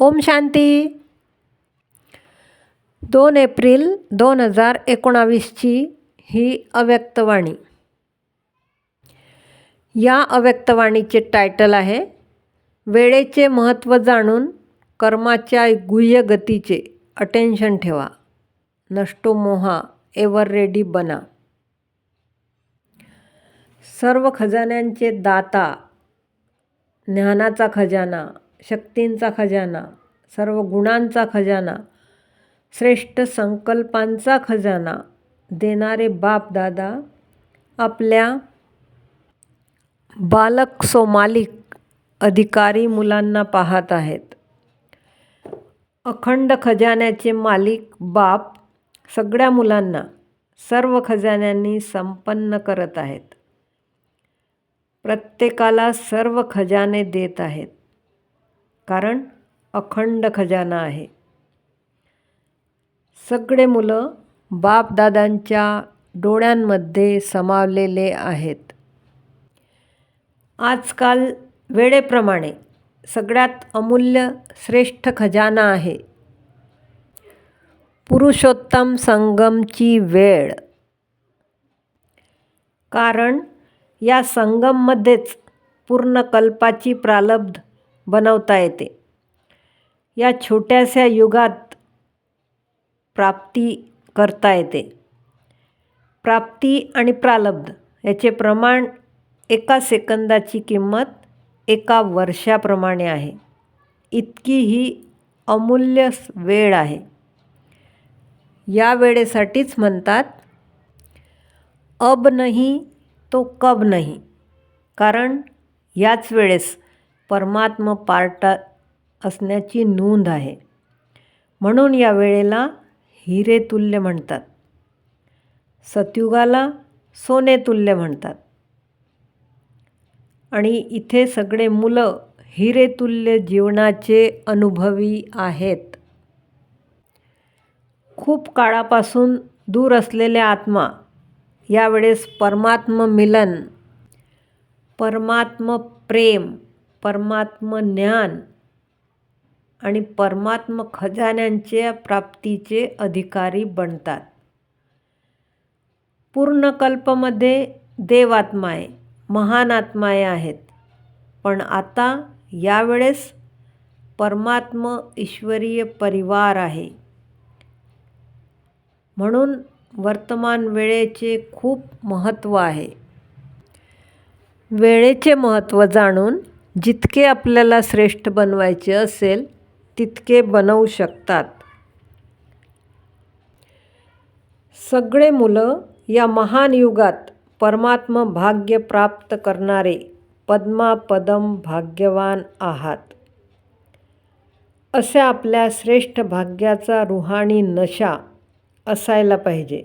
ओम शांती. दोन एप्रिल दोन हजार एकोणावीसची ही अव्यक्तवाणी. या अव्यक्तवाणीचे टायटल आहे वेळेचे महत्त्व जाणून कर्माच्या गुह्य गतीचे अटेन्शन ठेवा. नष्टो मोहा एव्हर रेडी बना. सर्व खजान्यांचे दाता ज्ञानाचा खजाना शक्तींचा खजाना सर्व गुणांचा खजाना श्रेष्ठ संकल्पांचा खजाना देणारे बाप दादा आपल्या बालक सोमालिक अधिकारी मुलांना पाहत आहेत. अखंड खजान्याचे मालिक बाप सगळ्या मुलांना सर्व खजान्यांनी संपन्न करत आहेत. प्रत्येकाला सर्व खजाने देत आहेत. कारण अखंड खजाना आहे. सगळे मुलं बापदादांच्या डोळ्यांमध्ये समावलेले आहेत. आजकाल वेळेप्रमाणे सगळ्यात अमूल्य श्रेष्ठ खजाना आहे. पुरुषोत्तम संगमची वेळ. कारण या संगममध्येच पूर्ण कल्पाची प्रालब्ध बनवता येते. या छोट्याशा युगात प्राप्ती करता येते. प्राप्ती आणि प्रालब्ध याचे प्रमाण एका सेकंदाची किंमत एका वर्षाप्रमाणे आहे. इतकी ही अमूल्य वेळ आहे. या वेळेसाठीच म्हणतात अब नाही तो कब नाही. कारण याच वेळेस परमात्म पार्ट असण्याची नोंद आहे. म्हणून या वेळेला हिरेतुल्य म्हणतात. सतयुगाला सोनेतुल्य म्हणतात. आणि इथे सगळे मुलं हिरेतुल्य जीवनाचे अनुभवी आहेत. खूप काळापासून दूर असलेल्या आत्मा यावेळेस परमात्म मिलन परमात्म प्रेम परमात्मज्ञान आणि परमात्म खजान्यांच्या प्राप्तीचे अधिकारी बनतात. पूर्णकल्पमध्ये देवात्माय महान आत्माय आहेत. पण आता यावेळेस परमात्म ईश्वरीय परिवार आहे. म्हणून वर्तमान वेळेचे खूप महत्त्व आहे. वेळेचे महत्त्व जाणून जितके आपल्याला श्रेष्ठ बनवायचे असेल तितके बनवू शकतात. सगळे मुलं या महान युगात परमात्म भाग्य प्राप्त करणारे पद्मापदम भाग्यवान आहात. अशा आपल्या श्रेष्ठ भाग्याचा रुहाणी नशा असायला पाहिजे.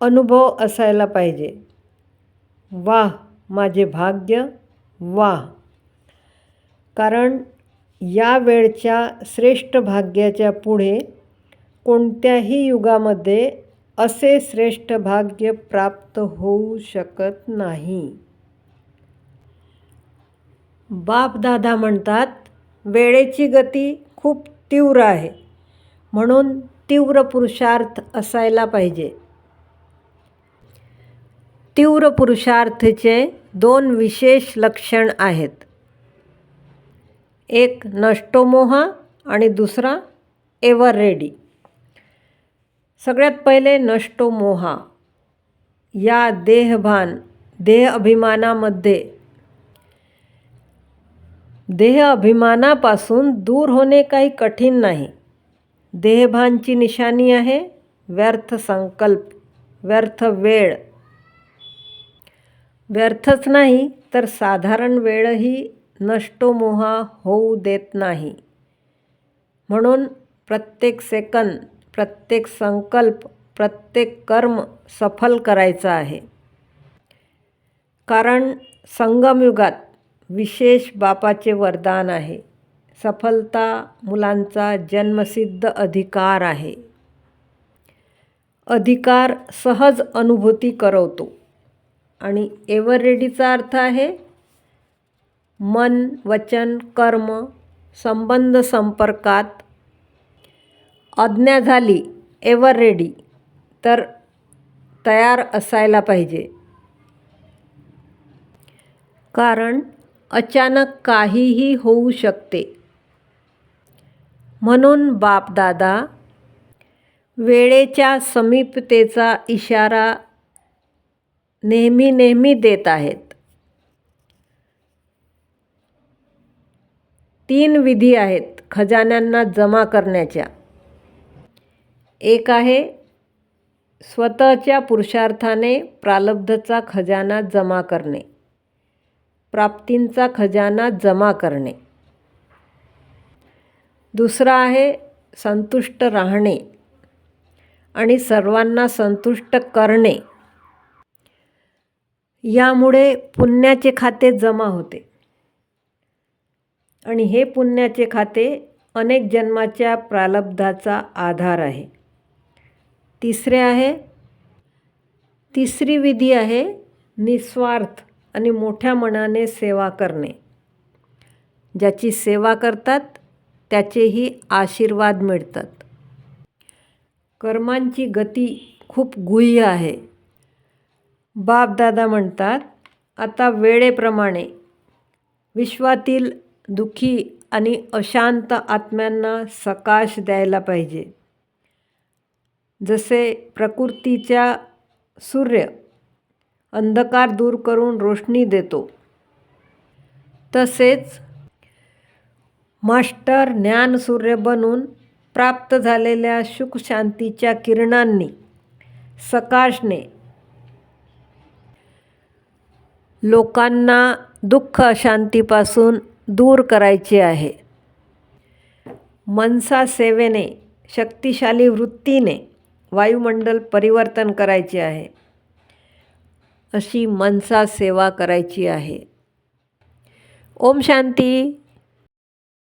अनुभव असायला पाहिजे. वाह माझे भाग्य वाह. कारण या वेळच्या श्रेष्ठ भाग्याच्या पुढे कोणत्याही युगामध्ये असे श्रेष्ठ भाग्य प्राप्त होऊ शकत नाही. बापदादा म्हणतात वेळेची गती खूप तीव्र आहे. म्हणून तीव्र पुरुषार्थ असायला पाहिजे. तीव्र पुरुषार्थचे दोन विशेष लक्षण आहेत. एक नष्टोमोहा आणि दुसरा एव्हर रेडी. सगळ्यात पहिले नष्टोमोहा. या देहभान देह अभिमानामध्ये देह अभिमानापासून दूर होणे काही कठीण नाही. देहभानची निशाणी आहे व्यर्थ संकल्प व्यर्थ वेळ. व्यर्थच नाही तर साधारण वेळही नष्टोमोहा होऊ देत नाही. म्हणून प्रत्येक सेकंद प्रत्येक संकल्प प्रत्येक कर्म सफल करायचं आहे. कारण संगमयुगात विशेष बापाचे वरदान आहे. सफलता मुलांचा जन्मसिद्ध अधिकार आहे. अधिकार सहज अनुभूती करवतो. आणि एव्हर रेडीचा अर्थ आहे मन वचन कर्म संबंध संपर्कात. आज्ञा झाली एवर रेडी तर तयार असायला पाहिजे. कारण अचानक काहीही होऊ शकते. म्हणून बापदादा वेळेच्या समीपतेचा इशारा नेहमी नेहमी देत आहेत. तीन विधी आहेत खजान्यांना जमा करण्याच्या. एक आहे स्वतःच्या पुरुषार्थाने प्रालब्धचा खजाना जमा करणे. प्राप्तींचा खजाना जमा करणे. दुसरा आहे संतुष्ट राहणे आणि सर्वांना संतुष्ट करणे. यामुळे पुण्याचे खाते जमा होते. आणि हे पुण्याचे खाते अनेक जन्माच्या प्रालब्धाचा आधार आहे. तिसरे आहे तिसरी विधी आहे निस्वार्थ आणि मोठ्या मनाने सेवा करणे. ज्याची सेवा करतात त्याचेही आशीर्वाद मिळतात. कर्मांची गती खूप गुह्य आहे. बापदादा म्हणतात आता वेळेप्रमाणे. विश्वातील दुःखी आणि अशांत आत्म्यांना सकाश द्यायला पाहिजे. जसे प्रकृतीच्या सूर्य अंधकार दूर करून रोशनी देतो तसेच मास्टर ज्ञानसूर्य बनून प्राप्त झालेल्या सुखशांतीच्या किरणांनी सकाशने लोकांना दुःख अशांतीपासून दूर करायचे आहे. मनसा सेवेने शक्तिशाली वृत्तीने वायुमंडल परिवर्तन करायचे आहे. अशी मनसा सेवा करायची आहे. ओम शांती.